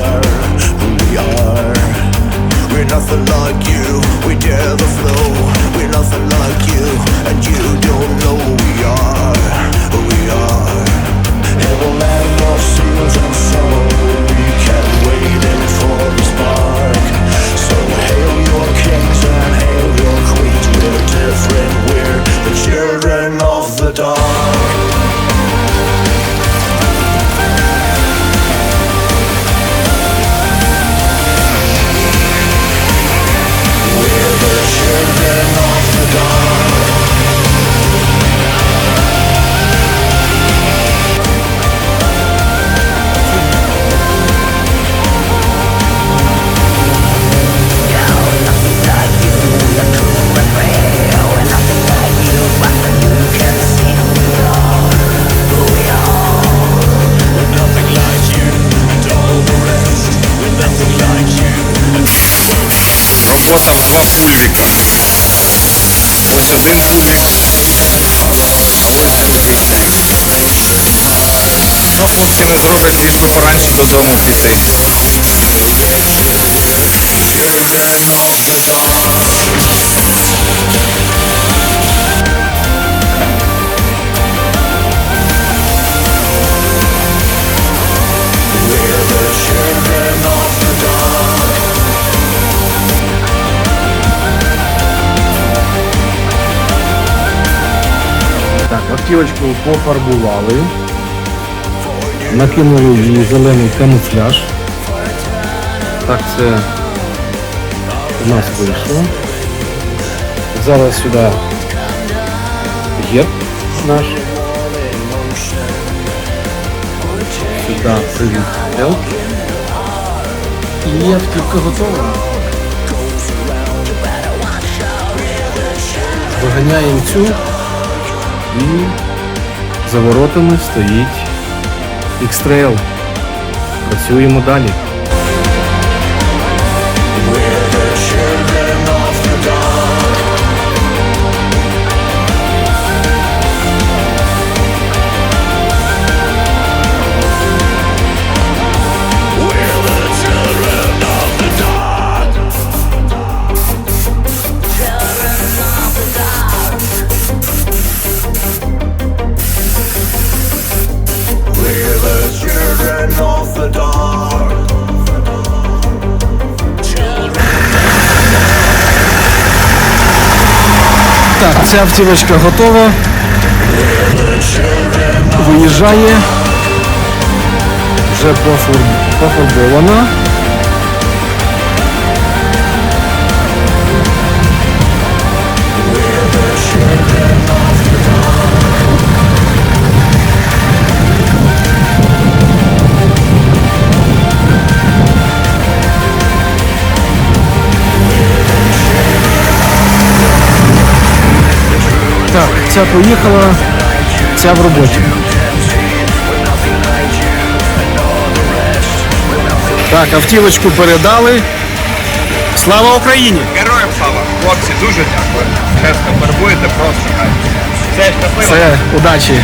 are who we are. We're nothing like you, we dare the flow. We're nothing like you, and you don't know. Пульвіка. Ось один пульвік, а ось другий. Що хлопці не зроблять, лиш би пораньше додому піти. We're автівочку пофарбували. Накинули її зелений камуфляж. Так це у нас вийшло. Зараз сюди герб наш. Сюди привіт Елк. І автівка готова. Виганяємо цю і за воротами стоїть X-Trail. Працюємо далі. Так, ця автівочка готова. Виїжджає. Вже пофарб- пофарбована. Ця поїхала, ця в роботі. Так, автівочку передали. Слава Україні! Героям слава! Хлопці, дуже дякую. Чесно, фарбуєте просто. Все щасливо. Все, удачі!